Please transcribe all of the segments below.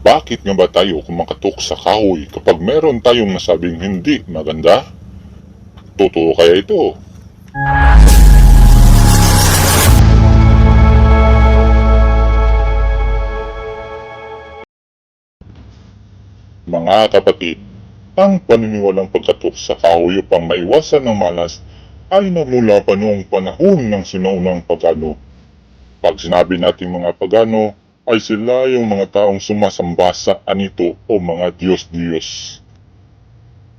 Bakit nga ba tayo kumakatok sa kahoy kapag meron tayong nasabing hindi maganda? Totoo kaya ito? Mga kapatid, ang paniniwalang pagkatok sa kahoy upang maiwasan ng malas ay nagmula pa noong panahon ng sinaunang pagano. Pag sinabi nating mga pagano, ay sila yung mga taong sumasamba sa anito o mga Diyos-Diyos.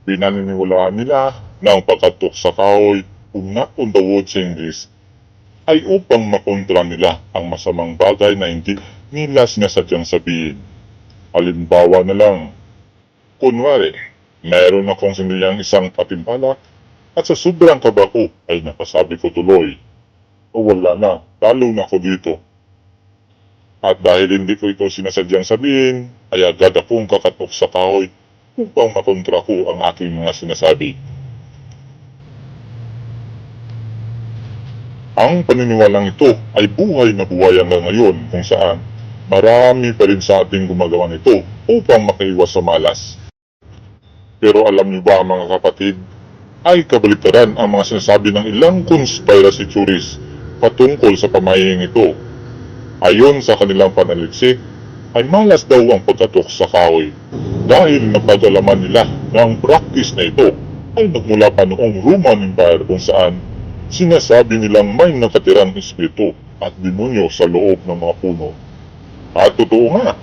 Pinaniniwalaan nila na ang pagkatok sa kahoy, not on the sa English, ay upang makontra nila ang masamang bagay na hindi nila sinasadyang sabihin. Halimbawa na lang, kunwari, meron akong siniyang isang patimpalak at sa sobrang kaba ko ay napasabi ko tuloy. O wala na, talo na ako dito. At dahil hindi ko ito sinasadyang sabihin, ay agad akong kakatok sa kahoy upang makontra ko ang aking mga sinasabi. Ang paniniwalang ito ay buhay na buhay hanggang ngayon kung saan marami pa rin sa ating gumagawa nito upang makaiwas sa malas. Pero alam niyo ba mga kapatid, ay kabaliktaran ang mga sinasabi ng ilang conspiracy theories patungkol sa pamahing ito. Ayon sa kanilang panaliksik, ay malas daw ang pagkatok sa kahoy dahil napagalaman nila na ang practice na ito ay nagmula pa noong Roman Empire kung saan sinasabi nilang may nakatirang espiritu at demonyo sa loob ng mga puno. At totoo nga,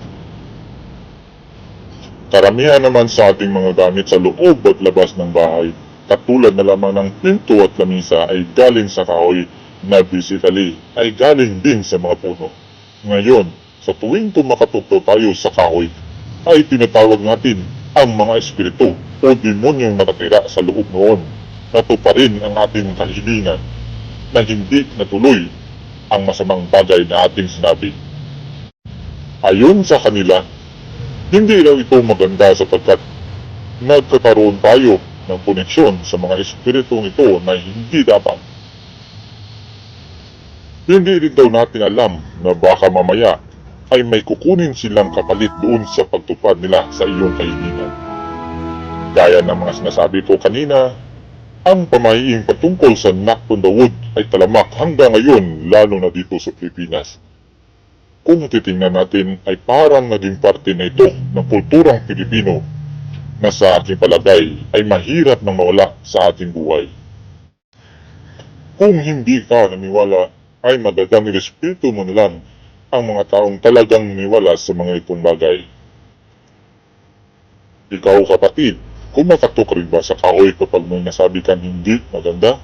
Karamihan naman sa ating mga gamit sa loob at labas ng bahay, katulad na lamang ng pinto at lamisa ay galing sa kahoy na basically ay galing din sa mga puno. Ngayon, sa tuwing tumakatugtog tayo sa kahoy, ay tinatawag natin ang mga espiritu o demonyong nakatira sa loob noon na tuparin ang ating kahilingan na hindi natuloy ang masamang bagay na ating sinabi. Ayon sa kanila, hindi daw ito maganda sapagkat nagkakaroon tayo ng koneksyon sa mga espiritong ito na hindi dapat. Hindi rin daw natin alam na baka mamaya ay may kukunin silang kapalit doon sa pagtupad nila sa iyong kahilingan. Gaya ng mga sinasabi ko kanina, ang pamahiing patungkol sa knock on the wood ay talamak hanggang ngayon lalo na dito sa Pilipinas kung titingnan natin ay parang naging parte na ito ng kulturang Pilipino na sa aking palagay ay mahirap nang mawala sa ating buhay. Kung hindi ka naniwala ay magandang irespeto mo lang ang mga taong talagang naniwala sa mga itong bagay. Ikaw kapatid, kumakatok rin ba sa kahoy kapag may nasabi kang hindi maganda?